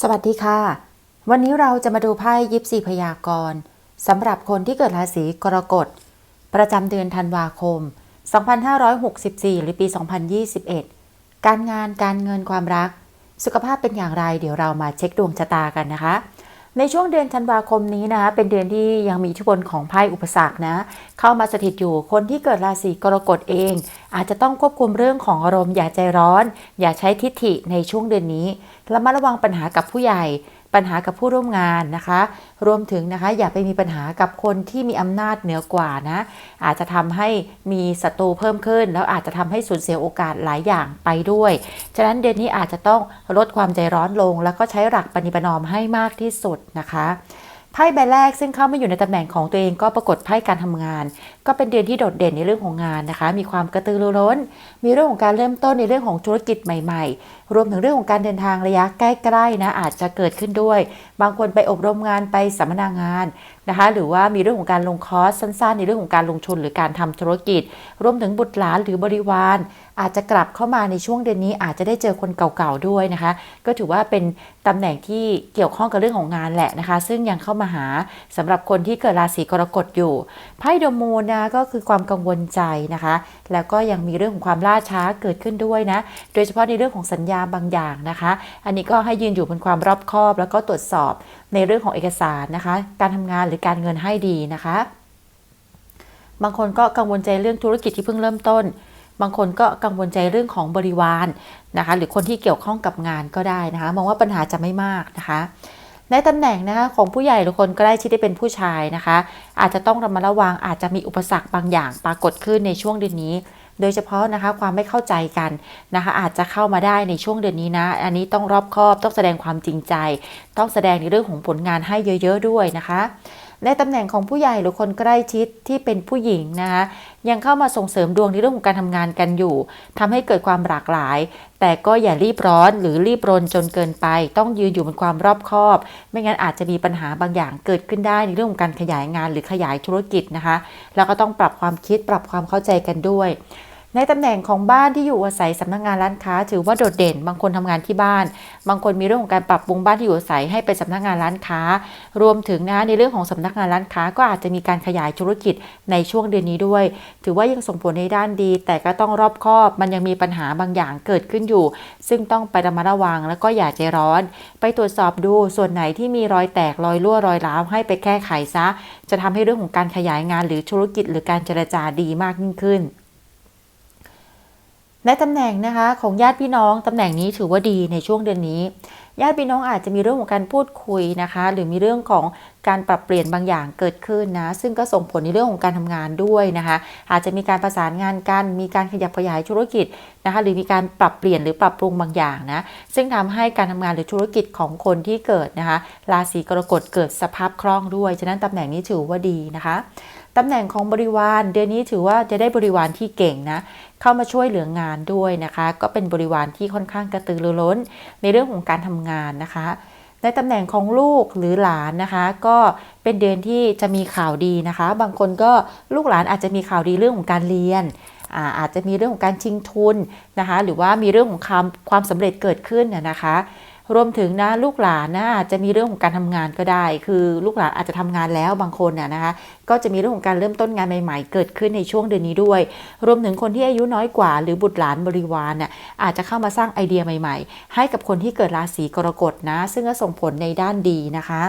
สวัสดีค่ะ วันนี้เราจะมาดูไพ่ยิปซีพยากรณ์สำหรับคนที่เกิดราศีกรกฎ ประจำเดือนธันวาคม 2564 หรือปี 2021 การงานการเงินความรัก สุขภาพเป็นอย่างไร เดี๋ยวเรามาเช็คดวงชะตากันนะคะ ในช่วงเดือนธันวาคมนี้นะคะเป็นเดือนที่ยังมีอิทธิพลของไพ่อุปสรรคนะ เข้ามาสถิตอยู่คนที่เกิดราศีกรกฎเอง อาจจะต้องควบคุมเรื่องของอารมณ์อย่าใจร้อน อย่าใช้ทิฐิในช่วงเดือนนี้ระมัดระวังปัญหากับผู้ใหญ่ ปัญหากับผู้ร่วมงานนะคะ รวมถึงนะคะอย่าไปมีปัญหากับคนที่มีอำนาจเหนือกว่านะ อาจจะทำให้มีศัตรูเพิ่มขึ้น แล้วอาจจะทำให้สูญเสียโอกาสหลายอย่างไปด้วย ฉะนั้นเดือนนี้อาจจะต้องลดความใจร้อนลง แล้วก็ใช้หลักปณิปนอมให้มากที่สุดนะคะไพ่ใบแรกซึ่งเข้ามาอยู่ในตำแหน่งของตัวเองก็ปรากฏไพ่การทำงาน ก็เป็นเดือนที่โดดเด่นในเรื่องของงานนะคะ มีความกระตือรือร้น มีเรื่องของการเริ่มต้นในเรื่องของธุรกิจใหม่ๆรวมถึงเรื่องของการเดินทางระยะใกล้ๆนะอาจจะเกิดขึ้นด้วย บางคนไปอบรมงานไปสัมมนางานนะคะ หรือว่ามีเรื่องของการลงคอร์สสั้นๆ ในเรื่องของการลงทุนหรือการทำธุรกิจ รวมถึงบุตรหลานหรือบริวาร อาจจะกลับเข้ามาในช่วงเดือนนี้ อาจจะได้เจอคนเก่าๆด้วยนะคะ ก็ถือว่าเป็นตำแหน่งที่เกี่ยวข้องกับเรื่องของงานแหละนะคะ ซึ่งยังเข้ามาหาสำหรับคนที่เกิดราศีกรกฎอยู่ไพ่โดมูนนะก็คือความกังวลใจนะคะ แล้วก็ยังมีเรื่องของความล่าช้าเกิดขึ้นด้วยนะ โดยเฉพาะในเรื่องของสัญญาบางอย่างนะคะ อันนี้ก็ให้ยืนอยู่บนความรอบคอบ แล้วก็ตรวจสอบในเรื่องของเอกสารนะคะ การทำงานหรือการเงินให้ดีนะคะ บางคนก็กังวลใจเรื่องธุรกิจที่เพิ่งเริ่มต้น บางคนก็กังวลใจเรื่องของบริวารนะคะ หรือคนที่เกี่ยวข้องกับงานก็ได้นะคะ มองว่าปัญหาจะไม่มากนะคะในตำแหน่งนะคะของผู้ใหญ่หรือคนใกล้ชิดที่เป็นผู้ชายนะคะ อาจจะต้องระมัดระวังอาจจะมีอุปสรรคบางอย่างปรากฏขึ้นในช่วงเดือนนี้ โดยเฉพาะนะคะความไม่เข้าใจกันนะคะอาจจะเข้ามาได้ในช่วงเดือนนี้นะ อันนี้ต้องรอบคอบต้องแสดงความจริงใจ ต้องแสดงในเรื่องของผลงานให้เยอะ ๆ ด้วยนะคะ ในตำแหน่งของผู้ใหญ่หรือคนใกล้ชิดที่เป็นผู้หญิงนะคะยังเข้ามาส่งเสริมดวงในเรื่องของการทำงานกันอยู่ทำให้เกิดความหลากหลาย แต่ก็อย่ารีบร้อนหรือรีบรนจนเกินไป ต้องยืนอยู่บนความรอบคอบ ไม่งั้นอาจจะมีปัญหาบางอย่างเกิดขึ้นได้ในเรื่องของการขยายงานหรือขยายธุรกิจนะคะ แล้วก็ต้องปรับความคิดปรับความเข้าใจกันด้วย ในตำแหน่งของบ้านที่อยู่อาศัยสำนักงานร้านค้า ถือว่าโดดเด่น บางคนทำงานที่บ้าน บางคนมีเรื่องของการปรับปรุงบ้านที่อยู่อาศัยให้เป็นสำนักงานร้านค้า รวมถึงนะในเรื่องของสำนักงานร้านค้า ก็อาจจะมีการขยายธุรกิจในช่วงเดือนนี้ด้วย ถือว่ายังส่งผลในด้านดี แต่ก็ต้องรอบคอบ มันยังมีปัญหาบางอย่างเกิดขึ้นอยู่ ซึ่งต้องไประมัดระวังแล้วก็อย่าใจร้อน ไปตรวจสอบดูส่วนไหนที่มีรอยแตกรอยรั่วรอยร้าวให้ไปแก้ไขซะ จะทำให้เรื่องของการขยายงานหรือธุรกิจหรือการเจรจาดีมากยิ่งขึ้น ในตำแหน่งนะคะของญาติพี่น้องตำแหน่งนี้ถือว่าดีในช่วงเดือนนี้ ญาติพี่น้องอาจจะมีเรื่องของการพูดคุยนะคะ หรือมีเรื่องของการปรับเปลี่ยนบางอย่างเกิดขึ้นนะ ซึ่งก็ส่งผลในเรื่องของการทำงานด้วยนะคะ อาจจะมีการประสานงานกันมีการขยับขยายธุรกิจนะคะ หรือมีการปรับเปลี่ยนหรือปรับปรุงบางอย่างนะ ซึ่งทำให้การทำงานหรือธุรกิจของคนที่เกิดนะคะราศีกรกฎเกิดสภาพคล่องด้วยฉะนั้นตำแหน่งนี้ถือว่าดีนะคะ ตำแหน่งของบริวาร เดือนนี้ถือว่าจะได้บริวารที่เก่งนะ เข้ามาช่วยเหลืองานด้วยนะคะ ก็เป็นบริวารที่ค่อนข้างกระตือรือร้น ในเรื่องของการทำงานนะคะ ในตำแหน่งของลูกหรือหลานนะคะ ก็เป็นเดือนที่จะมีข่าวดีนะคะ บางคนก็ลูกหลานอาจจะมีข่าวดีเรื่องของการเรียนอาจจะมีเรื่องของการชิงทุนนะคะ หรือว่ามีเรื่องของความความสำเร็จเกิดขึ้นนะคะ รวมถึงนะลูกหลานนะอาจจะมีเรื่องของการทำงานก็ได้ คือลูกหลานอาจจะทำงานแล้วบางคนน่ะนะคะ ก็จะมีเรื่องของการเริ่มต้นงานใหม่ ๆ เกิดขึ้นในช่วงเดือนนี้ด้วย รวมถึงคนที่อายุน้อยกว่า หรือบุตรหลานบริวารน่ะอาจจะเข้ามาสร้างไอเดียใหม่ ๆ ให้กับคนที่เกิดราศีกรกฎนะ ซึ่งก็ส่งผลในด้านดีนะคะ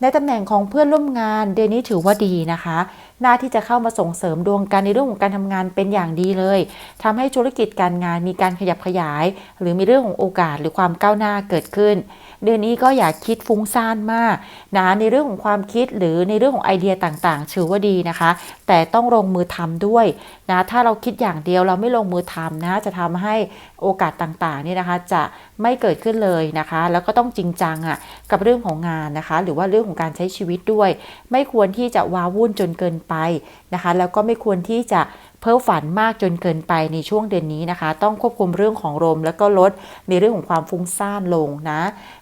ในตำแหน่งของเพื่อนร่วมงานเดือนนี้ถือว่าดีนะคะ หน้าที่จะเข้ามาส่งเสริมดวงกันในเรื่องของการทำงานเป็นอย่างดีเลยทำให้ธุรกิจการงานมีการขยับขยาย หรือมีเรื่องของโอกาสหรือความก้าวหน้าเกิดขึ้น เดือนนี้ก็อย่าคิดฟุ้งซ่านมากนะในเรื่องของความคิดหรือในเรื่องของไอเดียต่างๆถือว่าดีนะคะ แต่ต้องลงมือทำด้วยนะถ้าเราคิดอย่างเดียวเราไม่ลงมือทำนะจะทำให้โอกาสต่างๆนี่นะคะ จะไม่เกิดขึ้นเลยนะคะ แล้วก็ต้องจริงจังอะกับเรื่องของงานนะคะ หรือว่าเรื่องของการใช้ชีวิตด้วย ไม่ควรที่จะว้าวุ่นจนเกินไปนะคะ แล้วก็ไม่ควรที่จะเพ้อฝันมากจนเกินไปในช่วงเดือนนี้นะคะ ต้องควบคุมเรื่องของลมแล้วก็ลดในเรื่องของความฟุ้งซ่านลงนะ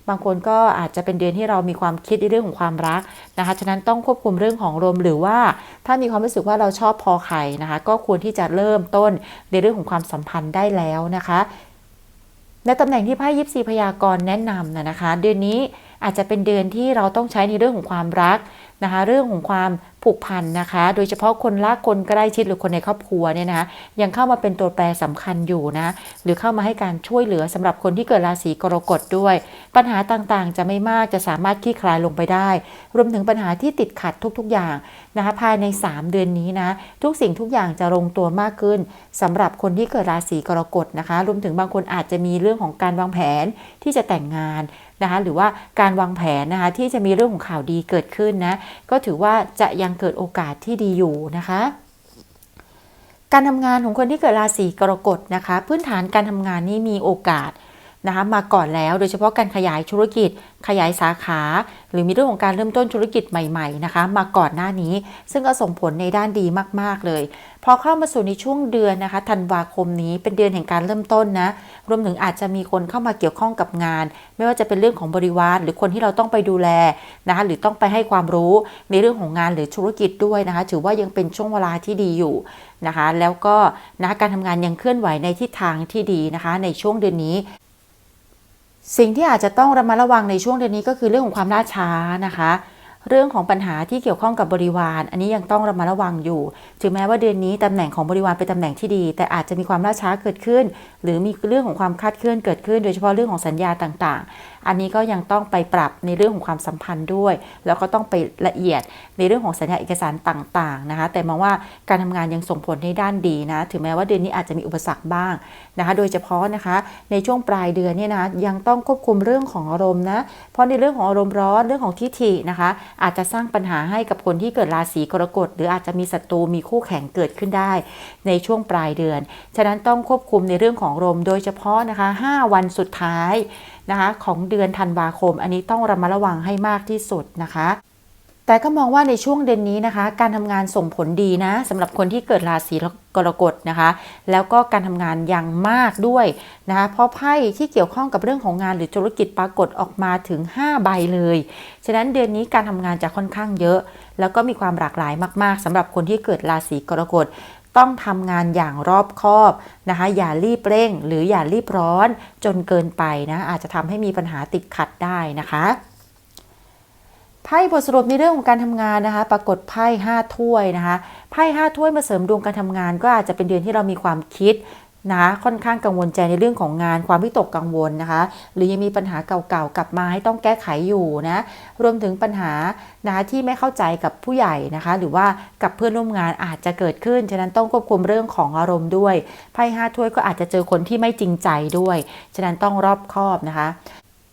บางคนก็อาจจะเป็นเดือนที่เรามีความคิดในเรื่องของความรักนะคะ ฉะนั้นต้องควบคุมเรื่องของลมหรือว่าถ้ามีความรู้สึกว่าเราชอบพอไข่นะคะ ก็ควรที่จะเริ่มต้นในเรื่องของความสัมพันธ์ได้แล้วนะคะในในตำแหน่งที่ไพ่ยิปซีพยากรณ์แนะนำนะนะคะ เดือนนี้อาจจะเป็นเดือนที่เราต้องใช้ในเรื่องของความรักนะคะ เรื่องของความ ผูกพันนะคะ โดยเฉพาะคนรักคนใกล้ชิดหรือคนในครอบครัวเนี่ยนะคะยังเข้ามาเป็นตัวแปรสำคัญอยู่นะ หรือเข้ามาให้การช่วยเหลือสำหรับคนที่เกิดราศีกรกฎด้วย ปัญหาต่างๆ จะไม่มากจะสามารถคลี่คลายลงไปได้ รวมถึงปัญหาที่ติดขัดทุกๆอย่างนะคะภายใน 3 เดือนนี้นะ ทุกสิ่งทุกอย่างจะลงตัวมากขึ้นสำหรับคนที่เกิดราศีกรกฎนะคะ รวมถึงบางคนอาจจะมีเรื่องของการวางแผนที่จะแต่งงานนะคะหรือว่าการวางแผนนะคะที่จะมีเรื่องของข่าวดีเกิดขึ้นนะก็ถือว่าจะยังเกิดโอกาสที่ดีอยู่นะคะ การทำงานของคนที่เกิดราศีกรกฎนะคะ พื้นฐานการทำงานนี่มีโอกาสนะคะมาก่อนแล้วโดยเฉพาะการขยายธุรกิจ ขยายสาขา หรือมีเรื่องของการเริ่มต้นธุรกิจใหม่ ๆ นะคะ มาก่อนหน้านี้ ซึ่งก็ส่งผลในด้านดีมาก ๆ เลย พอเข้ามาสู่ในช่วงเดือนนะคะธันวาคมนี้เป็นเดือนแห่งการเริ่มต้นนะรวมถึงอาจจะมีคนเข้ามาเกี่ยวข้องกับงาน ไม่ว่าจะเป็นเรื่องของบริวาร หรือคนที่เราต้องไปดูแลนะคะหรือต้องไปให้ความรู้ในเรื่องของงานหรือธุรกิจด้วยนะคะ ถือว่ายังเป็นช่วงเวลาที่ดีอยู่นะคะ แล้วก็นะการทำงานยังเคลื่อนไหวในทิศทางที่ดีนะคะ ในช่วงเดือนนี้สิ่งที่อาจจะต้องระมัดระวังในช่วงเดือนนี้ก็คือเรื่องของความล่าช้านะคะ เรื่องของปัญหาที่เกี่ยวข้องกับบริวาร อันนี้ยังต้องระมัดระวังอยู่ ถึงแม้ว่าเดือนนี้ตำแหน่งของบริวารเป็นตำแหน่งที่ดี แต่อาจจะมีความล่าช้าเกิดขึ้น หรือมีเรื่องของความคาดเคลื่อนเกิดขึ้น โดยเฉพาะเรื่องของสัญญาต่างๆ อันนี้ก็ยังต้องไปปรับในเรื่องของความสัมพันธ์ด้วย แล้วก็ต้องไปละเอียดในเรื่องของสัญญาเอกสารต่างๆนะคะ แต่มองว่าการทำงานยังส่งผลในด้านดีนะ ถึงแม้ว่าเดือนนี้อาจจะมีอุปสรรคบ้างนะคะ โดยเฉพาะนะคะในช่วงปลายเดือนเนี่ยนะยังต้องควบคุมเรื่องของอารมณ์นะ เพราะในเรื่องของอารมณ์ร้อนเรื่องของทิฐินะคะ อาจจะสร้างปัญหาให้กับคนที่เกิดราศีกรกฎหรืออาจจะมีศัตรูมีคู่แข่งเกิดขึ้นได้ ในช่วงปลายเดือน ฉะนั้นต้องควบคุมในเรื่องของอารมโดยเฉพาะนะคะ 5 วันสุดท้ายนะคะของเดือนธันวาคม อันนี้ต้องระมัดระวังให้มากที่สุดนะคะแต่ก็มองว่าในช่วงเดือนนี้นะคะ การทำงานส่งผลดีนะสำหรับคนที่เกิดราศีกรกฎนะคะ แล้วก็การทำงานยังมากด้วยนะคะเพราะไพ่ที่เกี่ยวข้องกับเรื่องของงานหรือธุรกิจปรากฏออกมาถึง 5 ใบเลย ฉะนั้นเดือนนี้การทำงานจะค่อนข้างเยอะ แล้วก็มีความหลากหลายมาก ๆสำหรับคนที่เกิดราศีกรกฎ ต้องทำงานอย่างรอบคอบนะคะ อย่ารีบเร่ง หรืออย่ารีบร้อนจนเกินไปนะ อาจจะทำให้มีปัญหาติดขัดได้นะคะไพ่บทสรุปในเรื่องของการทำงานนะคะ ปรากฏไพ่5ถ้วยนะคะไพ่5ถ้วยมาเสริมดวงการทำงาน ก็อาจจะเป็นเดือนที่เรามีความคิด นะค่อนข้างกังวลใจในเรื่องของงานความวิตกกังวลนะคะ หรือยังมีปัญหาเก่าๆกลับมาให้ต้องแก้ไขอยู่นะรวมถึงปัญหานะคะที่ไม่เข้าใจกับผู้ใหญ่นะคะ หรือว่ากับเพื่อนร่วมงานอาจจะเกิดขึ้น ฉะนั้นต้องควบคุมเรื่องของอารมณ์ด้วยไพ่ห้าถ้วยก็อาจจะเจอคนที่ไม่จริงใจด้วย ฉะนั้นต้องรอบคอบนะคะ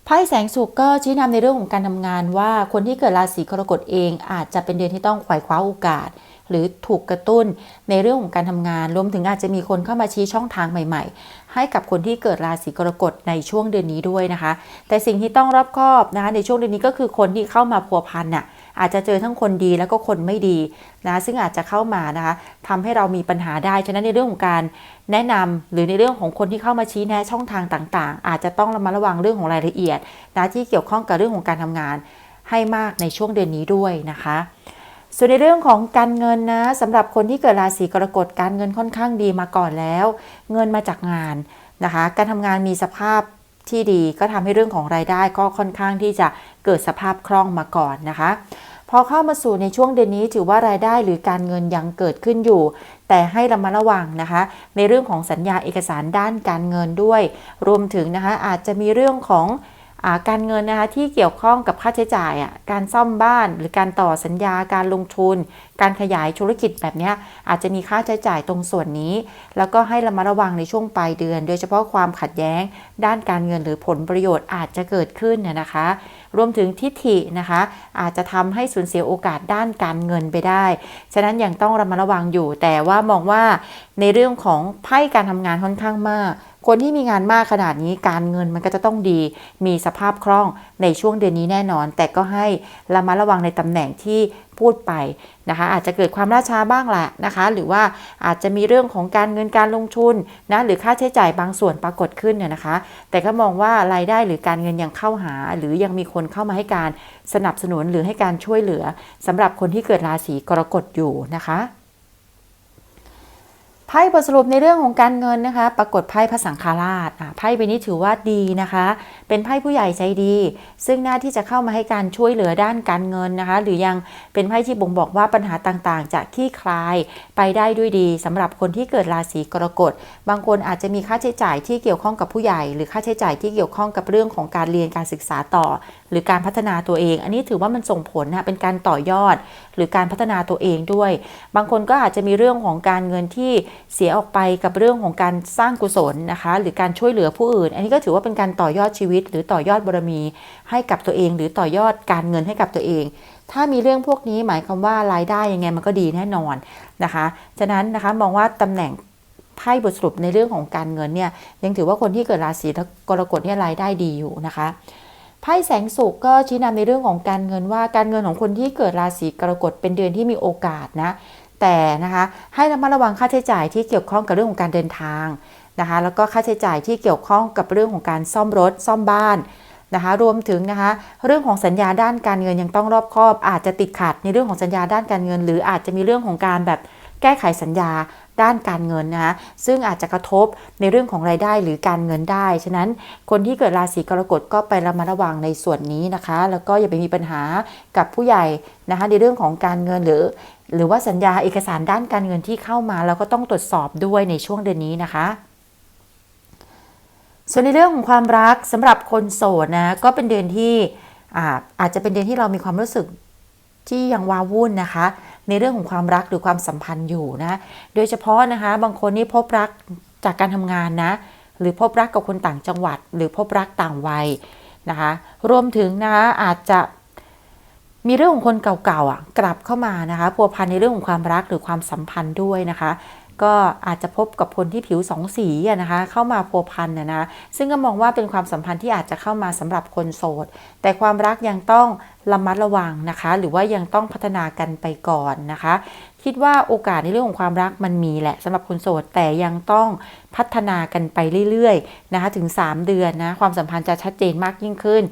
ไพ่แสงสุขก็ชี้นำในเรื่องของการทำงานว่าคนที่เกิดราศีกรกฎเองอาจจะเป็นเดือนที่ต้องไขว่คว้าโอกาส หรือถูกกระตุ้นในเรื่องของการทำงาน รวมถึงอาจจะมีคนเข้ามาชี้ช่องทางใหม่ ๆ ให้กับคนที่เกิดราศีกรกฎในช่วงเดือนนี้ด้วยนะคะ แต่สิ่งที่ต้องรอบคอบนะคะในช่วงเดือนนี้ก็คือคนที่เข้ามาพัวพันน่ะอาจจะเจอทั้งคนดีแล้วก็คนไม่ดีนะซึ่งอาจจะเข้ามานะคะทำให้เรามีปัญหาได้ฉะนั้นในเรื่องของการแนะนำหรือในเรื่องของคนที่เข้ามาชี้แนะช่องทางต่างๆ อาจจะต้องระมัดระวังเรื่องของรายละเอียดนะที่เกี่ยวข้องกับเรื่องของการทำงานให้มากในช่วงเดือนนี้ด้วยนะคะ ส่วนในเรื่องของการเงินนะสำหรับคนที่เกิดราศีกรกฎการเงินค่อนข้างดีมาก่อนแล้ว เงินมาจากงานนะคะ การทำงานมีสภาพที่ดีก็ทำให้เรื่องของรายได้ก็ค่อนข้างที่จะเกิดสภาพคล่องมาก่อนนะคะ พอเข้ามาสู่ในช่วงเดือนนี้ถือว่ารายได้หรือการเงินยังเกิดขึ้นอยู่ แต่ให้ระมัดระวังนะคะ ในเรื่องของสัญญาเอกสารด้านการเงินด้วย รวมถึงนะคะอาจจะมีเรื่องของ การเงินนะคะที่เกี่ยวข้องกับค่าใช้จ่ายอะการซ่อมบ้านหรือการต่อสัญญาการลงทุน การขยายธุรกิจแบบนี้อาจจะมีค่าใช้จ่ายตรงส่วนนี้ แล้วก็ให้ระมัดระวังในช่วงปลายเดือน โดยเฉพาะความขัดแย้ง ด้านการเงินหรือผลประโยชน์อาจจะเกิดขึ้นนะนะคะ รวมถึงทิฐินะคะ อาจจะทำให้สูญเสียโอกาสด้านการเงินไปได้ ฉะนั้นยังต้องระมัดระวังอยู่ แต่ว่ามองว่าในเรื่องของไพ่การทำงานค่อนข้างมาก คนที่มีงานมากขนาดนี้การเงินมันก็จะต้องดี มีสภาพคล่องในช่วงเดือนนี้แน่นอน แต่ก็ให้ระมัดระวังในตำแหน่งที่พูดไปนะคะ อาจจะเกิดความล่าช้าบ้างแหละนะคะ หรือว่าอาจจะมีเรื่องของการเงินการลงทุนนะหรือค่าใช้จ่ายบางส่วนปรากฏขึ้นเนี่ยนะคะ แต่ก็มองว่ารายได้หรือการเงินยังเข้าหา หรือยังมีคนเข้ามาให้การสนับสนุนหรือให้การช่วยเหลือสำหรับคนที่เกิดราศีกรกฎอยู่นะคะ พ่ไพ่บทสรุปในเรื่องของการเงินนะคะ ปรากฏไพ่พระสังฆราชอะไพ่ใบนี้ถือว่าดีนะคะ เป็นไพ่ผู้ใหญ่ใจดี ซึ่งหน้าที่จะเข้ามาให้การช่วยเหลือด้านการเงินนะคะ หรือยังเป็นไพ่ที่บ่งบอกว่าปัญหาต่างๆ จะคลี่คลายไปได้ด้วยดีสำหรับคนที่เกิดราศีกรกฎ บางคนอาจจะมีค่าใช้จ่ายที่เกี่ยวข้องกับผู้ใหญ่ หรือค่าใช้จ่ายที่เกี่ยวข้องกับเรื่องของการเรียนการศึกษาต่อ หรือการพัฒนาตัวเอง อันนี้ถือว่ามันส่งผลนะเป็นการต่อยอด หรือการพัฒนาตัวเองด้วย บางคนก็อาจจะมีเรื่องของการเงินที่เสียออกไปกับเรื่องของการสร้างกุศลนะคะ หรือการช่วยเหลือผู้อื่น อันนี้ก็ถือว่าเป็นการต่อยอดชีวิต หรือต่อยอดบารมี ให้กับตัวเอง หรือต่อยอดการเงินให้กับตัวเอง ถ้ามีเรื่องพวกนี้หมายความว่ารายได้ยังไงมันก็ดีแน่นอนนะคะฉะนั้นนะคะมองว่าตำแหน่งไพ่บทสรุปในเรื่องของการเงินเนี่ยยังถือว่าคนที่เกิดราศีกรกฎเนี่ยรายได้ดีอยู่นะคะ ไพ่แสงสุขก็ชี้นำในเรื่องของการเงินว่าการเงินของคนที่เกิดราศีกรกฎเป็นเดือนที่มีโอกาสนะ แต่นะคะให้ระมัดระวังค่าใช้จ่ายที่เกี่ยวข้องกับเรื่องของการเดินทางนะคะแล้วก็ค่าใช้จ่ายที่เกี่ยวข้องกับเรื่องของการซ่อมรถซ่อมบ้านนะคะรวมถึงนะคะเรื่องของสัญญาด้านการเงินยังต้องรอบคอบ อาจจะติดขัดในเรื่องของสัญญาด้านการเงิน หรืออาจจะมีเรื่องของการแบบแก้ไขสัญญา ด้านการเงินนะคะซึ่งอาจจะกระทบในเรื่องของรายได้หรือการเงินได้ ฉะนั้นคนที่เกิดราศีกรกฎก็ไประมัดระวังในส่วนนี้นะคะ แล้วก็อย่าไปมีปัญหากับผู้ใหญ่นะคะในเรื่องของการเงินหรือ หรือว่าสัญญาเอกสารด้านการเงินที่เข้ามาแล้วก็ต้องตรวจสอบด้วยในช่วงเดือนนี้นะคะส่วนในเรื่องของความรักสำหรับคนโสดนะก็เป็นเดือนที่อาอาจจะเป็นเดือนที่เรามีความรู้สึกที่ยังวาวุ่นนะคะ ในเรื่องของความรักหรือความสัมพันธ์อยู่นะ โดยเฉพาะนะคะ บางคนนี่พบรักจากการทำงานนะ หรือพบรักกับคนต่างจังหวัด หรือพบรักต่างวัยนะคะ รวมถึงนะคะอาจจะมีเรื่องของคนเก่าๆอะกลับเข้ามานะคะพัวพันในเรื่องของความรักหรือความสัมพันธ์ด้วยนะคะ ก็อาจจะพบกับคนที่ผิวสองสีนะคะเข้ามาพัวพันนะนะซึ่งก็มองว่าเป็นความสัมพันธ์ที่อาจจะเข้ามาสำหรับคนโสด แต่ความรักยังต้องระมัดระวังนะคะ หรือว่ายังต้องพัฒนากันไปก่อนนะคะ คิดว่าโอกาสในเรื่องของความรักมันมีแหละสำหรับคนโสดแต่ยังต้อง พัฒนากันไปเรื่อยๆนะคะถึง 3 เดือนนะความสัมพันธ์จะชัดเจนมากยิ่งขึ้น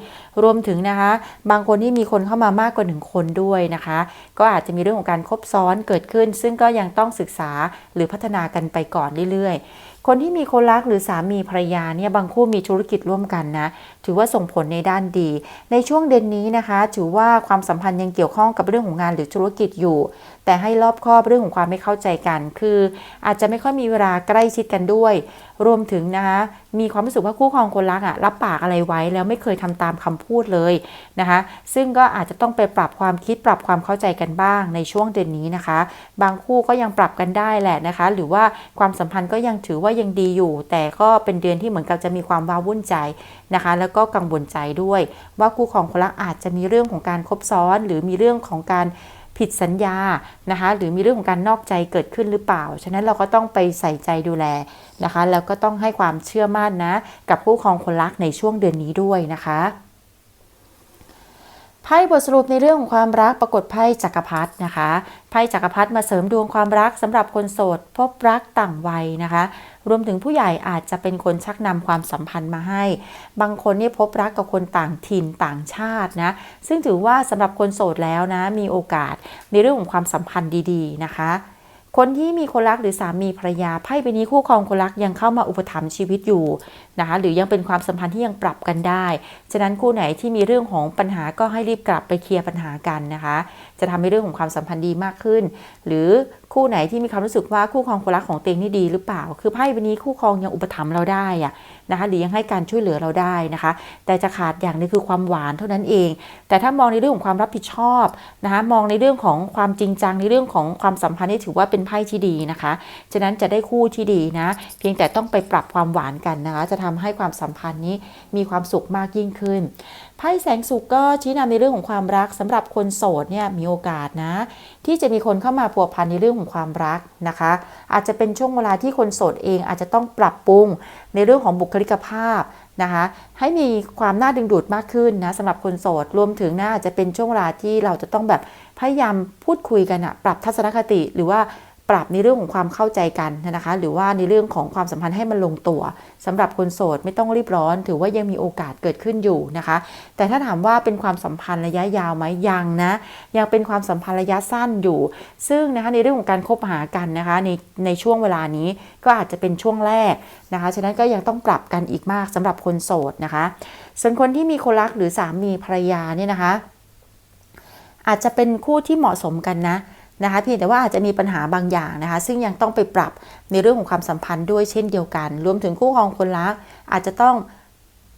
รวมถึงนะคะ บางคนที่มีคนเข้ามามากกว่า 1 คนด้วยนะคะ ก็อาจจะมีเรื่องของการคบซ้อนเกิดขึ้น ซึ่งก็ยังต้องศึกษาหรือพัฒนากันไปก่อนเรื่อยๆคนที่มีคนรักหรือสามีภรรยาเนี่ยบางคู่มีธุรกิจร่วมกันนะถือว่าส่งผลในด้านดี ในช่วงเดือนนี้นะคะ ถือว่าความสัมพันธ์ยังเกี่ยวข้องกับเรื่องของงานหรือธุรกิจอยู่ แต่ให้รอบคอบเรื่องของความไม่เข้าใจกัน คืออาจจะไม่ค่อยมีเวลาใกล้ชิดกันด้วย รวมถึงนะคะมีความรู้สึกว่าคู่ครองคนรักอะรับปากอะไรไว้แล้วไม่เคยทำตามคำพูดเลยนะคะ ซึ่งก็อาจจะต้องไปปรับความคิดปรับความเข้าใจกันบ้างในช่วงเดือนนี้นะคะ บางคู่ก็ยังปรับกันได้แหละนะคะ หรือว่าความสัมพันธ์ก็ยังถือว่ายังดีอยู่ แต่ก็เป็นเดือนที่เหมือนกับจะมีความว้าวุ่นใจนะคะ แล้วก็กังวลใจด้วย ว่าคู่ครองคนรักอาจจะมีเรื่องของการคบซ้อน หรือมีเรื่องของการ ผิดสัญญานะคะ หรือมีเรื่องของการนอกใจเกิดขึ้นหรือเปล่า ฉะนั้นเราก็ต้องไปใส่ใจดูแลนะคะ แล้วก็ต้องให้ความเชื่อมั่นนะ กับผู้ครองคนรักในช่วงเดือนนี้ด้วยนะคะ ไพ่บทสรุปในเรื่องของความรักปรากฏไพ่จักรพรรดินะคะไพ่จักรพรรดิมาเสริมดวงความรักสำหรับคนโสด พบรักต่างวัยนะคะ รวมถึงผู้ใหญ่อาจจะเป็นคนชักนำความสัมพันธ์มาให้ บางคนนี่พบรักกับคนต่างถิ่นต่างชาตินะซึ่งถือว่าสำหรับคนโสดแล้วนะมีโอกาสในเรื่องของความสัมพันธ์ดีๆนะคะคนที่มีคนรักหรือสามีภรรยาไพ่ใบนี้คู่ครองคนรักยังเข้ามาอุปถัมภ์ชีวิตอยู่นะคะหรือยังเป็นความสัมพันธ์ที่ยังปรับกันได้ ฉะนั้นคู่ไหนที่มีเรื่องของปัญหาก็ให้รีบกลับไปเคลียร์ปัญหากันนะคะ จะทำให้เรื่องของความสัมพันธ์ดีมากขึ้น หรือคู่ไหนที่มีความรู้สึกว่าคู่ครองคนรักของเตงนี่ดีหรือเปล่า คือไพ่ใบนี้คู่ครองยังอุปถัมภ์เราได้อะนะคะหรือยังให้การช่วยเหลือเราได้นะคะ แต่จะขาดอย่างนึงคือความหวานเท่านั้นเอง แต่ถ้ามองในเรื่องของความรับผิดชอบนะคะมองในเรื่องของความจริงจังในเรื่องของความสัมพันธ์นี่ถือว่าเป็นไพ่ที่ดีนะคะ ฉะนั้นจะได้คู่ที่ดีนะ เพียงแต่ต้องไปปรับความหวานกันนะคะจะทำให้ความสัมพันธ์นี้มีความสุขมากยิ่งขึ้นไพ่แสงสุขก็ชี้นำในเรื่องของความรักสำหรับคนโสดเนี่ยมีโอกาสนะ ที่จะมีคนเข้ามาพัวพันในเรื่องของความรักนะคะ อาจจะเป็นช่วงเวลาที่คนโสดเองอาจจะต้องปรับปรุงในเรื่องของบุคลิกภาพนะคะให้มีความน่าดึงดูดมากขึ้นนะสำหรับคนโสดรวมถึงน่าจะเป็นช่วงเวลาที่เราจะต้องแบบพยายามพูดคุยกันอะปรับทัศนคติหรือว่า ปรับในเรื่องของความเข้าใจกันนะคะ หรือว่าในเรื่องของความสัมพันธ์ให้มันลงตัวสำหรับคนโสดไม่ต้องรีบร้อน ถือว่ายังมีโอกาสเกิดขึ้นอยู่นะคะ แต่ถ้าถามว่าเป็นความสัมพันธ์ระยะยาวไหมยังนะยังเป็นความสัมพันธ์ระยะสั้นอยู่ ซึ่งนะคะในเรื่องของการคบหากันนะคะในในช่วงเวลานี้ก็อาจจะเป็นช่วงแรกนะคะฉะนั้นก็ยังต้องปรับกันอีกมากสำหรับคนโสดนะคะส่วนคนที่มีคนรักหรือสามีภรรยาเนี่ยนะคะ อาจจะเป็นคู่ที่เหมาะสมกันนะ นะคะเพียงแต่ว่าอาจจะมีปัญหาบางอย่างนะคะ ซึ่งยังต้องไปปรับในเรื่องของความสัมพันธ์ด้วยเช่นเดียวกัน รวมถึงคู่ครองคนรักอาจจะต้อง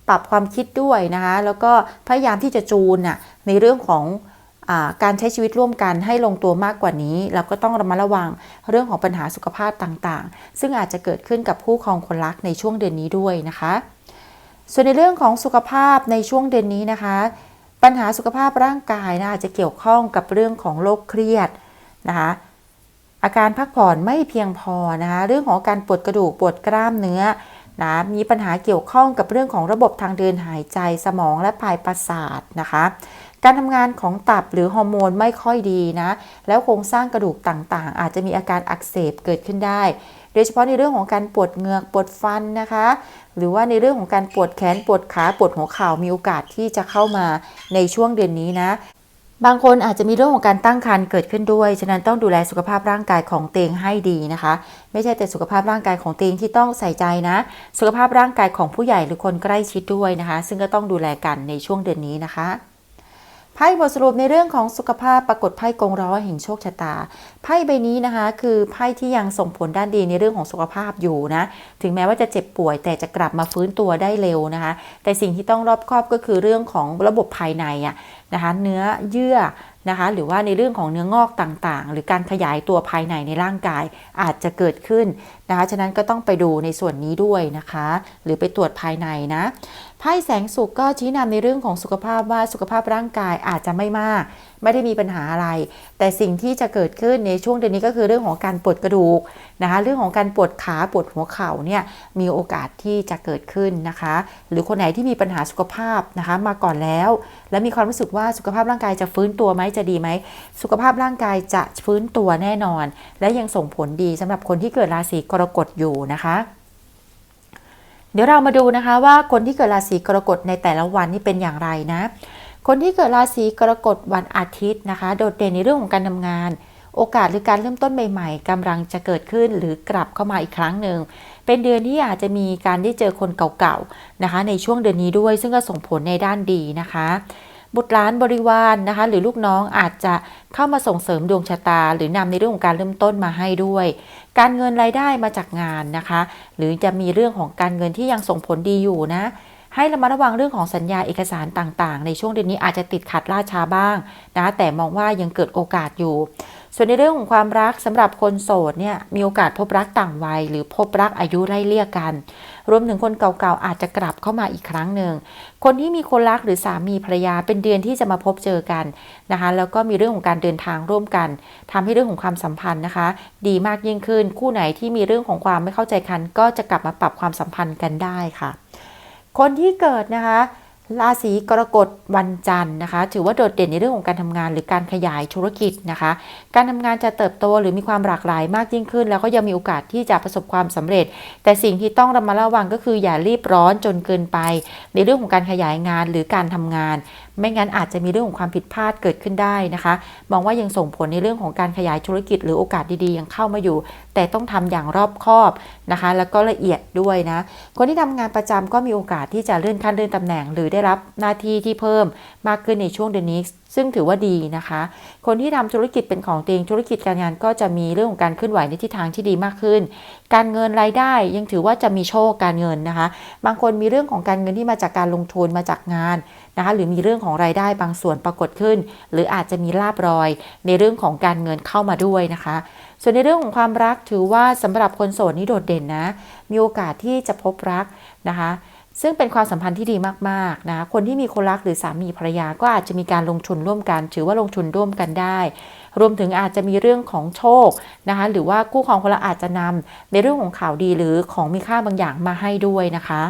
ปรับความคิดด้วยนะคะ แล้วก็พยายามที่จะจูนน่ะในเรื่องของอการใช้ชีวิตร่วมกันให้ลงตัวมากกว่านี้แล้วก็ต้องระมัดระวังเรื่องของปัญหาสุขภาพต่างๆ ซึ่งอาจจะเกิดขึ้นกับคู่ครองคนรักในช่วงเดือนนี้ด้วยนะคะ ส่วนในเรื่องของสุขภาพในช่วงเดือนนี้นะคะ ปัญหาสุขภาพร่างกายนะอาจจะเกี่ยวข้องกับเรื่องของโรคเครียด นะคะอาการพักผ่อนไม่เพียงพอนะคะเรื่องของการปวดกระดูกปวดกล้ามเนื้อนะมีปัญหาเกี่ยวข้องกับเรื่องของระบบทางเดินหายใจสมองและปลายประสาทนะคะการทำงานของตับหรือฮอร์โมนไม่ค่อยดีนะแล้วโครงสร้างกระดูกต่างๆ อาจจะมีอาการอักเสบเกิดขึ้นได้ โดยเฉพาะในเรื่องของการปวดเหงือกปวดฟันนะคะ หรือว่าในเรื่องของการปวดแขนปวดขาปวดหัวเข่ามีโอกาสที่จะเข้ามาในช่วงเดือนนี้นะ บางคนอาจจะมีเรื่องของการตั้งครรภ์เกิดขึ้นด้วย ฉะนั้นต้องดูแลสุขภาพร่างกายของเตียงให้ดีนะคะ ไม่ใช่แต่สุขภาพร่างกายของเตียงที่ต้องใส่ใจนะ สุขภาพร่างกายของผู้ใหญ่หรือคนใกล้ชิดด้วยนะคะ ซึ่งก็ต้องดูแลกันในช่วงเดือนนี้นะคะ ไพ่บทสรุปในเรื่องของสุขภาพปรากฏไพ่กงร้อแห่งโชคชะตา ไพ่ใบนี้นะคะ คือไพ่ที่ยังส่งผลด้านดีในเรื่องของสุขภาพอยู่นะ ถึงแม้ว่าจะเจ็บป่วย แต่จะกลับมาฟื้นตัวได้เร็วนะคะ แต่สิ่งที่ต้องรอบคอบก็คือเรื่องของระบบภายในอะนะคะ เนื้อเยื่อนะคะหรือว่าในเรื่องของเนื้องอกต่างๆ หรือการขยายตัวภายในในร่างกายอาจจะเกิดขึ้นนะคะฉะนั้นก็ต้องไปดูในส่วนนี้ด้วยนะคะ หรือไปตรวจภายในนะ ไพ่แสงสุขก็ชี้นำในเรื่องของสุขภาพว่าสุขภาพร่างกายอาจจะไม่มาก ไม่ได้มีปัญหาอะไร แต่สิ่งที่จะเกิดขึ้นในช่วงเดือนนี้ก็คือเรื่องของการปวดกระดูกนะคะเรื่องของการปวดขาปวดหัวเข่าเนี่ยมีโอกาสที่จะเกิดขึ้นนะคะ หรือคนไหนที่มีปัญหาสุขภาพนะคะมาก่อนแล้ว และมีความรู้สึกว่าสุขภาพร่างกายจะฟื้นตัวไหมจะดีไหมสุขภาพร่างกายจะฟื้นตัวแน่นอน และยังส่งผลดีสำหรับคนที่เกิดราศีกรกฎอยู่นะคะ เดี๋ยวเรามาดูนะคะว่าคนที่เกิดราศีกรกฎในแต่ละวันนี่เป็นอย่างไรนะ คนที่เกิดราศีกรกฎวันอาทิตย์นะคะ โดดเด่นในเรื่องของการทำงาน โอกาสหรือการเริ่มต้นใหม่ๆกำลังจะเกิดขึ้นหรือกลับเข้ามาอีกครั้งหนึ่งเป็นเดือนที่อาจจะมีการได้เจอคนเก่าๆนะคะ ในช่วงเดือนนี้ด้วยซึ่งก็ส่งผลในด้านดีนะคะ บุตรหลานบริวารนนะคะ หรือลูกน้องอาจจะเข้ามาส่งเสริมดวงชะตา หรือนำในเรื่องของการเริ่มต้นมาให้ด้วย การเงินรายได้มาจากงานนะคะ หรือจะมีเรื่องของการเงินที่ยังส่งผลดีอยู่นะ ให้ระมัดระวังเรื่องของสัญญาเอกสารต่างๆ ในช่วงเดือนนี้อาจจะติดขัดล่าช้าบ้างนะแต่มองว่ายังเกิดโอกาสอยู่ ส่วนในเรื่องของความรักสำหรับคนโสดเนี่ยมีโอกาสพบรักต่างวัย หรือพบรักอายุไล่เลี่ยกัน รวมถึงคนเก่าๆอาจจะกลับเข้ามาอีกครั้งหนึ่ง คนที่มีคนรักหรือสามีภรรยาเป็นเดือนที่จะมาพบเจอกันนะคะแล้วก็มีเรื่องของการเดินทางร่วมกันทำให้เรื่องของความสัมพันธ์นะคะ ดีมากยิ่งขึ้น คู่ไหนที่มีเรื่องของความไม่เข้าใจกัน ก็จะกลับมาปรับความสัมพันธ์กันได้ค่ะ คนที่เกิดนะคะ ราศีกรกฎวันจันทร์นะคะ ถือว่าโดดเด่นในเรื่องของการทำงานหรือการขยายธุรกิจนะคะ การทำงานจะเติบโตหรือมีความหลากหลายมากยิ่งขึ้น แล้วก็ยังมีโอกาสที่จะประสบความสำเร็จ แต่สิ่งที่ต้องระมัดระวังก็คืออย่ารีบร้อนจนเกินไป ในเรื่องของการขยายงานหรือการทำงาน ไม่งั้นอาจจะมีเรื่องของความผิดพลาดเกิดขึ้นได้นะคะ มองว่ายังส่งผลในเรื่องของการขยายธุรกิจหรือโอกาสดีๆ ยังเข้ามาอยู่ แต่ต้องทำอย่างรอบคอบนะคะ แล้วก็ละเอียดด้วยนะ คนที่ทำงานประจำก็มีโอกาสที่จะเลื่อนขั้นเลื่อนตำแหน่ง หรือได้รับหน้าที่ที่เพิ่มมากขึ้นในช่วงเดือนนี้ ซึ่งถือว่าดีนะคะ คนที่ทำธุรกิจเป็นของตัวเองธุรกิจการงานก็จะมีเรื่องของการเคลื่อนไหวในทิศทางที่ดีมากขึ้น การเงินรายได้ยังถือว่าจะมีโชคการเงินนะคะ บางคนมีเรื่องของการเงินที่มาจากการลงทุนมาจากงานนะคะหรือมีเรื่องของรายได้บางส่วนปรากฏขึ้น หรืออาจจะมีลาบรอย ในเรื่องของการเงินเข้ามาด้วยนะคะ ส่วนในเรื่องของความรักถือว่าสำหรับคนโสดนี่โดดเด่นนะ มีโอกาสที่จะพบรักนะคะ ซึ่งเป็นความสัมพันธ์ที่ดีมากๆนะคนที่มีคนรักหรือสามีภรรยาก็อาจจะมีการลงทุนร่วมกัน ถือว่าลงทุนร่วมกันได้ รวมถึงอาจจะมีเรื่องของโชคนะคะหรือว่าคู่ครองคนละอาจจะนำในเรื่องของข่าวดีหรือของมีค่าบางอย่างมาให้ด้วยนะคะ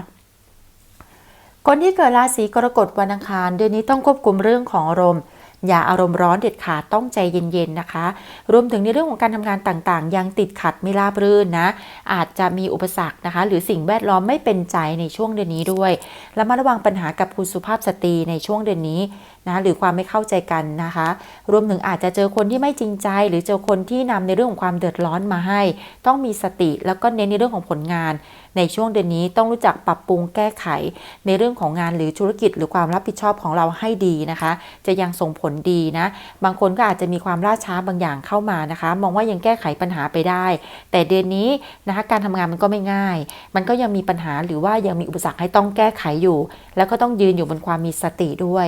คนที่เกิดราศีกรกฎวันอังคารเดือนนี้ต้องควบคุมเรื่องของอารมณ์ อย่าอารมณ์ร้อนเด็ดขาดต้องใจเย็นๆนะคะ รวมถึงในเรื่องของการทำงานต่างๆ ยังติดขัดไม่ราบรื่นนะ อาจจะมีอุปสรรคนะคะ หรือสิ่งแวดล้อมไม่เป็นใจในช่วงเดือนนี้ด้วย และมาระวังปัญหากับคุณสุภาพสตรีในช่วงเดือนนี้ นะหรือความไม่เข้าใจกันนะคะ รวมถึงอาจจะเจอคนที่ไม่จริงใจ หรือเจอคนที่นำในเรื่องของความเดือดร้อนมาให้ ต้องมีสติแล้วก็เน้นในเรื่องของผลงาน ในช่วงเดือนนี้ต้องรู้จักปรับปรุงแก้ไข ในเรื่องของงานหรือธุรกิจ หรือความรับผิดชอบของเราให้ดีนะคะ จะยังส่งผลดีนะ บางคนก็อาจจะมีความล่าช้าบางอย่างเข้ามานะคะ มองว่ายังแก้ไขปัญหาไปได้ แต่เดือนนี้นะคะการทำงานมันก็ไม่ง่าย มันก็ยังมีปัญหาหรือว่ายังมีอุปสรรคให้ต้องแก้ไขอยู่ แล้วก็ต้องยืนอยู่บนความมีสติด้วย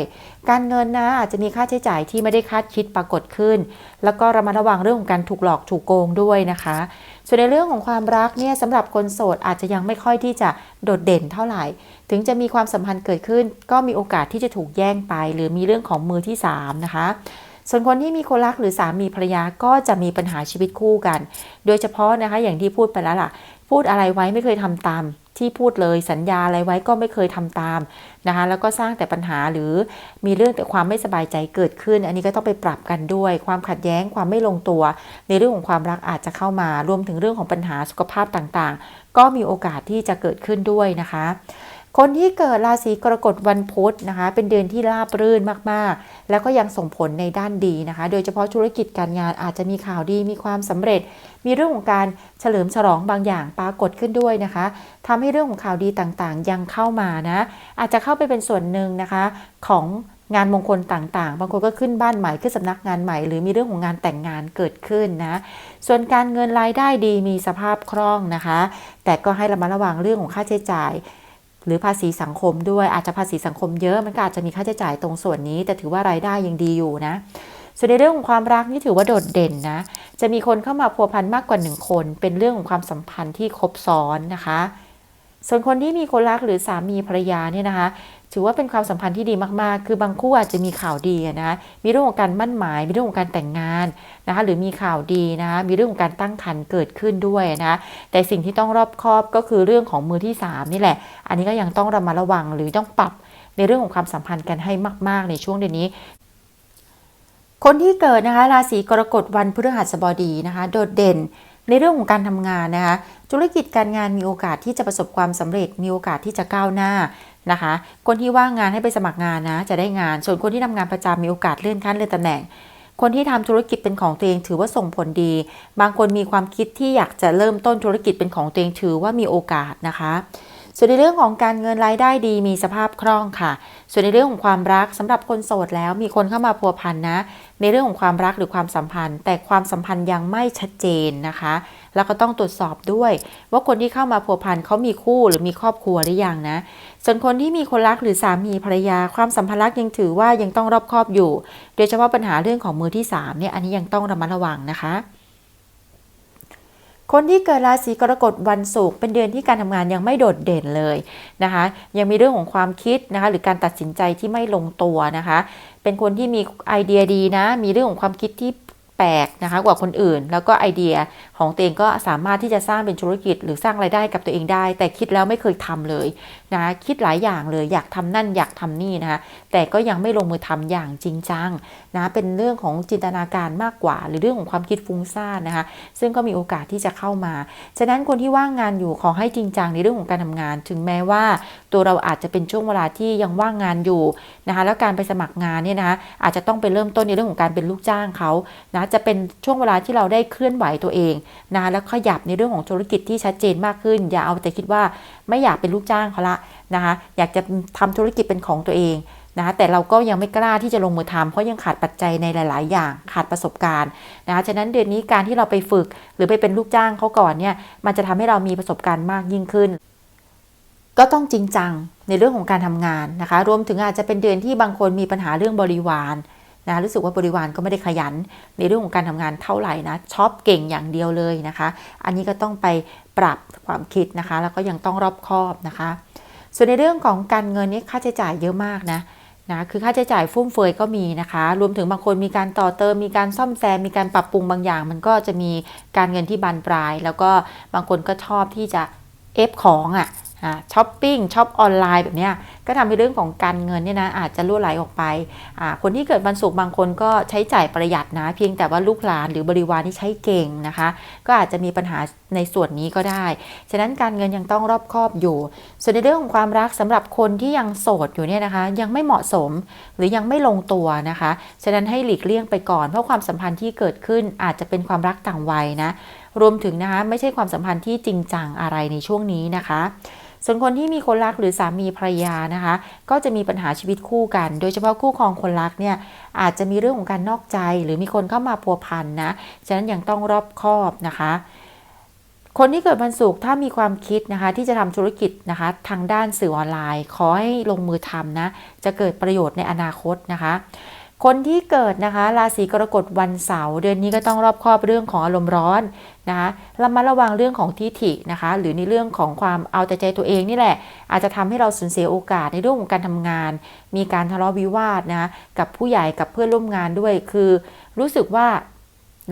การเงินนะอาจจะมีค่าใช้จ่ายที่ไม่ได้คาดคิดปรากฏขึ้น แล้วก็ระมัดระวังเรื่องของการถูกหลอกถูกโกงด้วยนะคะ ส่วนในเรื่องของความรักเนี่ยสำหรับคนโสดอาจจะยังไม่ค่อยที่จะโดดเด่นเท่าไหร่ ถึงจะมีความสัมพันธ์เกิดขึ้น ก็มีโอกาสที่จะถูกแย่งไป หรือมีเรื่องของมือที่ 3 นะคะส่วนคนที่มีคนรักหรือสามีภรรยาก็จะมีปัญหาชีวิตคู่กัน โดยเฉพาะนะคะอย่างที่พูดไปแล้วล่ะ พูดอะไรไว้ไม่เคยทำตาม ที่พูดเลยสัญญาอะไรไว้ก็ไม่เคยทำตามนะคะแล้วก็สร้างแต่ปัญหาหรือมีเรื่องแต่ความไม่สบายใจเกิดขึ้น อันนี้ก็ต้องไปปรับกันด้วย ความขัดแย้งความไม่ลงตัว ในเรื่องของความรักอาจจะเข้ามารวมถึงเรื่องของปัญหาสุขภาพต่างๆ ก็มีโอกาสที่จะเกิดขึ้นด้วยนะคะ คนที่เกิดราศีกรกฎวันพุธนะคะ เป็นเดือนที่ราบรื่นมากๆ แล้วก็ยังส่งผลในด้านดีนะคะ โดยเฉพาะธุรกิจการงานอาจจะมีข่าวดีมีความสำเร็จ มีเรื่องของการเฉลิมฉลองบางอย่างปรากฏขึ้นด้วยนะคะทำให้เรื่องของข่าวดีต่างๆ ยังเข้ามานะ อาจจะเข้าไปเป็นส่วนหนึ่งนะคะของงานมงคลต่างๆ บางคนก็ขึ้นบ้านใหม่ ขึ้นสำนักงานใหม่ หรือมีเรื่องของงานแต่งงานเกิดขึ้นนะ ส่วนการเงินรายได้ดีมีสภาพคล่องนะคะ แต่ก็ให้ระมัดระวังเรื่องของค่าใช้จ่าย หรือภาษีสังคมด้วยอาจจะภาษีสังคมเยอะมันก็อาจจะมีค่าใช้จ่ายตรงส่วนนี้ แต่ถือว่ารายได้ยังดีอยู่นะ ส่วนในเรื่องของความรักนี่ถือว่าโดดเด่นนะ จะมีคนเข้ามาพัวพันมากกว่าหนึ่งคน เป็นเรื่องของความสัมพันธ์ที่ครบซ้อนนะคะ ส่วนคนที่มีคนรักหรือสามีภรรยาเนี่ยนะคะ ถือว่าเป็นความสัมพันธ์ที่ดีมากๆ คือบางคู่อาจจะมีข่าวดีอะนะมีเรื่องของการมั่นหมาย มีเรื่องของการแต่งงานนะคะ หรือมีข่าวดีนะคะมีเรื่องของการตั้งครรภ์เกิดขึ้นด้วยนะ แต่สิ่งที่ต้องรอบคอบก็คือเรื่องของมือที่ 3 นี่แหละ อันนี้ก็ยังต้องระมัดระวังหรือต้องปรับในเรื่องของความสัมพันธ์กันให้มาก ๆ ในช่วงเดือนนี้คนที่เกิดนะคะราศีกรกฎวันพฤหัสบดีนะคะ โดดเด่นในเรื่องของการทำงานนะคะ ธุรกิจการงานมีโอกาสที่จะประสบความสำเร็จมีโอกาสที่จะก้าวหน้า นะคะ คนที่ว่างงานให้ไปสมัครงานนะ จะได้งาน ส่วนคนที่ทำงานประจำมีโอกาสเลื่อนขั้นเลื่อนตำแหน่ง คนที่ทำธุรกิจเป็นของตัวเองถือว่าส่งผลดี บางคนมีความคิดที่อยากจะเริ่มต้นธุรกิจเป็นของตัวเองถือว่ามีโอกาสนะคะ ส่วนในเรื่องของการเงินรายได้ดีมีสภาพคล่องค่ะ ส่วนในเรื่องของความรักสำหรับคนโสดแล้วมีคนเข้ามาพัวพันนะ ในเรื่องของความรักหรือความสัมพันธ์ แต่ความสัมพันธ์ยังไม่ชัดเจนนะคะ แล้วก็ต้องตรวจสอบด้วย ว่าคนที่เข้ามาพัวพันเขามีคู่หรือมีครอบครัวหรือยังนะ ส่วนคนที่มีคนรักหรือสามีภรรยา ความสัมพันธ์รักยังถือว่ายังต้องรอบคอบอยู่ โดยเฉพาะปัญหาเรื่องของมือที่สามเนี่ยอันนี้ยังต้องระมัดระวังนะคะ คนที่เกิดราศีกรกฎวันศุกร์เป็นเดือนที่การทำงานยังไม่โดดเด่นเลยนะคะ ยังมีเรื่องของความคิดนะคะ หรือการตัดสินใจที่ไม่ลงตัวนะคะ เป็นคนที่มีไอเดียดีนะ มีเรื่องของความคิดที่แปลกนะคะกว่าคนอื่น แล้วก็ไอเดียของตัวเองก็สามารถที่จะสร้างเป็นธุรกิจ หรือสร้างรายได้กับตัวเองได้ แต่คิดแล้วไม่เคยทำเลยนะคิดหลายอย่างเลยอยากทำนั่นอยากทำนี่นะคะแต่ก็ยังไม่ลงมือทำอย่างจริงจังนะเป็นเรื่องของจินตนาการมากกว่า หรือเรื่องของความคิดฟุ้งซ่านนะคะซึ่งก็มีโอกาสที่จะเข้ามา ฉะนั้นคนที่ว่างงานอยู่ขอให้จริงจังในเรื่องของการทำงาน ถึงแม้ว่าตัวเราอาจจะเป็นช่วงเวลาที่ยังว่างงานอยู่นะคะแล้วการไปสมัครงานเนี่ยนะะอาจจะต้องไปเริ่มต้นในเรื่องของการเป็นลูกจ้างเขานะจะเป็นช่วงเวลาที่เราได้เคลื่อนไหวตัวเองนะแล้วขยับในเรื่องของธุรกิจที่ชัดเจนมากขึ้น อย่าเอาแต่คิดว่าไม่อยากเป็นลูกจ้างเขาละนะคะอยากจะทำธุรกิจเป็นของตัวเองนะคะแต่เราก็ยังไม่กล้าที่จะลงมือทำเพราะยังขาดปัจจัยในหลาย ๆ อย่างขาดประสบการณ์นะคะฉะนั้นเดือนนี้การที่เราไปฝึกหรือไปเป็นลูกจ้างเขาก่อนเนี่ยมันจะทำให้เรามีประสบการณ์มากยิ่งขึ้น ก็ต้องจริงจังในเรื่องของการทำงานนะคะรวมถึงอาจจะเป็นเดือนที่บางคนมีปัญหาเรื่องบริวารนะรู้สึกว่าบริวารก็ไม่ได้ขยัน ในเรื่องของการทำงานเท่าไหร่นะช็อปเก่งอย่างเดียวเลยนะคะ อันนี้ก็ต้องไปปรับความคิดนะคะ แล้วก็ยังต้องรอบคอบนะคะ ส่วนในเรื่องของการเงินนี่ค่าใช้จ่ายเยอะมากนะนะคือค่าใช้จ่ายฟุ่มเฟือยก็มีนะคะ รวมถึงบางคนมีการต่อเติม มีการซ่อมแซม มีการปรับปรุงบางอย่าง มันก็จะมีการเงินที่บานปลาย แล้วก็บางคนก็ชอบที่จะเอฟของอะ่ะ ช้อปปิ้งช็อปออนไลน์แบบนี้ก็ทำให้เรื่องของการเงินเนี่ยนะอาจจะล่วไหลออกไป คนที่เกิดวันศุกร์บางคนก็ใช้จ่ายประหยัดนะ เพียงแต่ว่าลูกหลานหรือบริวารที่ใช้เก่งนะคะ ก็อาจจะมีปัญหาในส่วนนี้ก็ได้ ฉะนั้นการเงินยังต้องรอบคอบอยู่ ส่วนในเรื่องของความรักสำหรับคนที่ยังโสดอยู่เนี่ยนะคะ ยังไม่เหมาะสมหรือยังไม่ลงตัวนะคะ ฉะนั้นให้หลีกเลี่ยงไปก่อนเพราะความสัมพันธ์ที่เกิดขึ้นอาจจะเป็นความรักต่างวัยนะรวมถึงนะคะไม่ใช่ความสัมพันธ์ที่จริงจังอะไรในช่วงนี้นะคะ ส่วนคนที่มีคนรักหรือสามีภรรยานะคะ ก็จะมีปัญหาชีวิตคู่กัน โดยเฉพาะคู่ครองคนรักเนี่ยอาจจะมีเรื่องของการนอกใจ หรือมีคนเข้ามาพัวพันนะฉะนั้นยังต้องรอบคอบนะคะคนที่เกิดวันศุกร์ถ้ามีความคิดนะคะที่จะทำธุรกิจนะคะทางด้านสื่อออนไลน์ ขอให้ลงมือทำนะจะเกิดประโยชน์ในอนาคตนะคะ คนที่เกิดนะคะราศีกรกฎวันเสาร์เดือนนี้ก็ต้องรอบคอบเรื่องของอารมณ์ร้อนนะคะระมัดระวังเรื่องของทิฐินะคะ หรือในเรื่องของความเอาแต่ใจตัวเองนี่แหละ อาจจะทำให้เราสูญเสียโอกาสในเรื่องของการทำงาน มีการทะเลาะวิวาทนะะกับผู้ใหญ่กับเพื่อนร่วมงานด้วยคือ รู้สึกว่า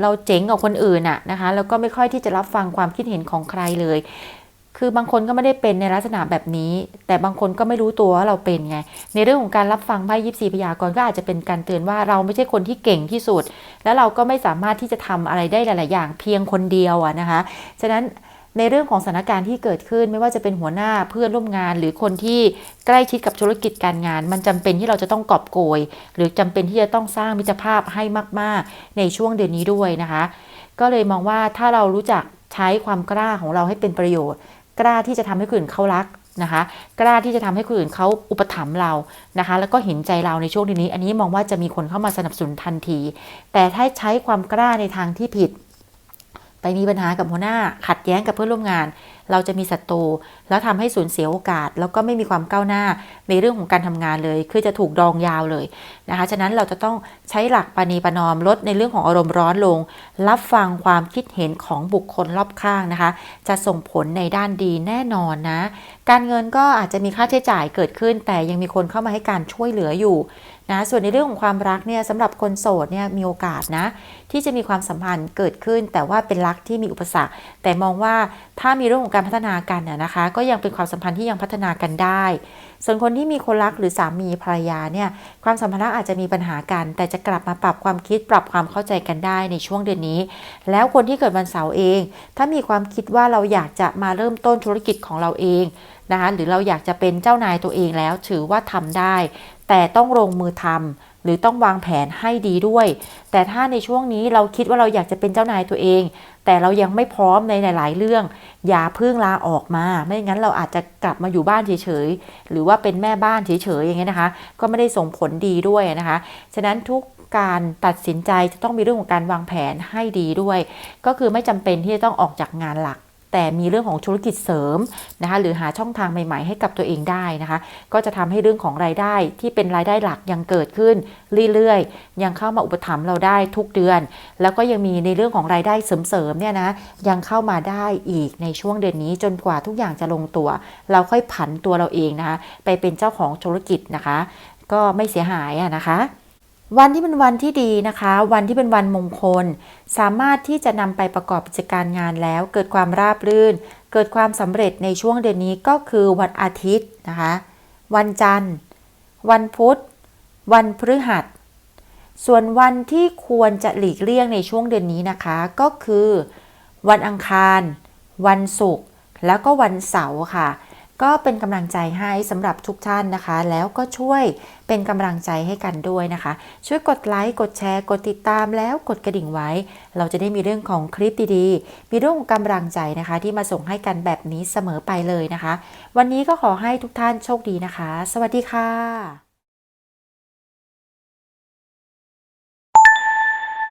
เราเจ๋งกว่าคนอื่นอะนะคะแล้วก็ไม่ค่อยที่จะรับฟังความคิดเห็นของใครเลย คือบางคนก็ไม่ได้เป็นในลักษณะแบบนี้ แต่บางคนก็ไม่รู้ตัวว่าเราเป็นไง ในเรื่องของการรับฟังไพ่ยิปซีพยากรณ์ก็อาจจะเป็นการเตือนว่าเราไม่ใช่คนที่เก่งที่สุด แล้วเราก็ไม่สามารถที่จะทำอะไรได้หลาย ๆ อย่างเพียงคนเดียวอะนะคะ ฉะนั้นในเรื่องของสถานการณ์ที่เกิดขึ้นไม่ว่าจะเป็นหัวหน้าเพื่อนร่วมงาน หรือคนที่ใกล้ชิดกับธุรกิจการงาน มันจำเป็นที่เราจะต้องกอบโกย หรือจำเป็นที่จะต้องสร้างมิตรภาพให้มาก ๆ ในช่วงเดือนนี้ด้วยนะคะ ก็เลยมองว่าถ้าเรารู้จักใช้ความกล้าของเราให้เป็นประโยชน์ กล้าที่จะทำให้คนอื่นเขารักนะคะ กล้าที่จะทำให้คนอื่นเขาอุปถัมภ์เรานะคะ แล้วก็เห็นใจเราในช่วงนี้ อันนี้มองว่าจะมีคนเข้ามาสนับสนุนทันที แต่ถ้าใช้ความกล้าในทางที่ผิด ไปมีปัญหากับหัวหน้าขัดแย้งกับเพื่อนร่วมงาน เราจะมีศัตรูแล้วทำให้สูญเสียโอกาส แล้วก็ไม่มีความก้าวหน้าในเรื่องของการทำงานเลย คือจะถูกดองยาวเลยนะคะฉะนั้นเราจะต้องใช้หลักปณีประนอมลดในเรื่องของอารมณ์ร้อนลง รับฟังความคิดเห็นของบุคคลรอบข้างนะคะ จะส่งผลในด้านดีแน่นอนนะ การเงินก็อาจจะมีค่าใช้จ่ายเกิดขึ้น แต่ยังมีคนเข้ามาให้การช่วยเหลืออยู่ นะส่วนในเรื่องของความรักเนี่ยสำหรับคนโสดเนี่ยมีโอกาสนะที่จะมีความสัมพันธ์เกิดขึ้น แต่ว่าเป็นรักที่มีอุปสรรค แต่มองว่าถ้ามีเรื่องของการพัฒนากันน่ะนะคะ ก็ยังเป็นความสัมพันธ์ที่ยังพัฒนากันได้ ส่วนคนที่มีคนรักหรือสามีภรรยาเนี่ยความสัมพันธ์อาจจะมีปัญหากัน แต่จะกลับมาปรับความคิดปรับความเข้าใจกันได้ในช่วงเดือนนี้ แล้วคนที่เกิดวันเสาร์เอง ถ้ามีความคิดว่าเราอยากจะมาเริ่มต้นธุรกิจของเราเองนะคะหรือเราอยากจะเป็นเจ้านายตัวเองแล้วถือว่าทำได้ แต่ต้องลงมือทำหรือต้องวางแผนให้ดีด้วย แต่ถ้าในช่วงนี้เราคิดว่าเราอยากจะเป็นเจ้านายตัวเอง แต่เรายังไม่พร้อมในหลาย ๆ เรื่อง อย่าเพิ่งลาออกมา ไม่งั้นเราอาจจะกลับมาอยู่บ้านเฉย ๆ หรือว่าเป็นแม่บ้านเฉย ๆ อย่างเงี้ยนะคะ ก็ไม่ได้ส่งผลดีด้วยนะคะ ฉะนั้นทุกการตัดสินใจจะต้องมีเรื่องของการวางแผนให้ดีด้วย ก็คือไม่จำเป็นที่จะต้องออกจากงานหลัก แต่มีเรื่องของธุรกิจเสริมนะคะหรือหาช่องทางใหม่ ๆ ให้กับตัวเองได้นะคะ ก็จะทำให้เรื่องของรายได้ที่เป็นรายได้หลักยังเกิดขึ้นเรื่อยๆ ยังเข้ามาอุปถัมภ์เราได้ทุกเดือน แล้วก็ยังมีในเรื่องของรายได้เสริมๆเนี่ยนะยังเข้ามาได้อีกในช่วงเดือนนี้จนกว่าทุกอย่างจะลงตัว เราค่อยผันตัวเราเองนะคะไปเป็นเจ้าของธุรกิจนะคะ ก็ไม่เสียหายนะคะ วันที่เป็นวันที่ดีนะคะ วันที่เป็นวันมงคล สามารถที่จะนำไปประกอบกิจการงานแล้ว เกิดความราบรื่น เกิดความสำเร็จในช่วงเดือนนี้ก็คือวันอาทิตย์นะคะ วันจันทร์ วันพุธ วันพฤหัส ส่วนวันที่ควรจะหลีกเลี่ยงในช่วงเดือนนี้นะคะ ก็คือ วันอังคาร วันศุกร์แล้วก็วันเสาร์ค่ะ ก็เป็นกำลังใจให้สำหรับทุกท่านนะคะ แล้วก็ช่วยเป็นกำลังใจให้กันด้วยนะคะ ช่วยกดไลค์กดแชร์ กดติดตามแล้วกดกระดิ่งไว้ เราจะได้มีเรื่องของคลิปดีๆ มีเรื่องของกำลังใจนะคะ ที่มาส่งให้กันแบบนี้เสมอไปเลยนะคะ วันนี้ก็ขอให้ทุกท่านโชคดีนะคะ สวัสดีค่ะ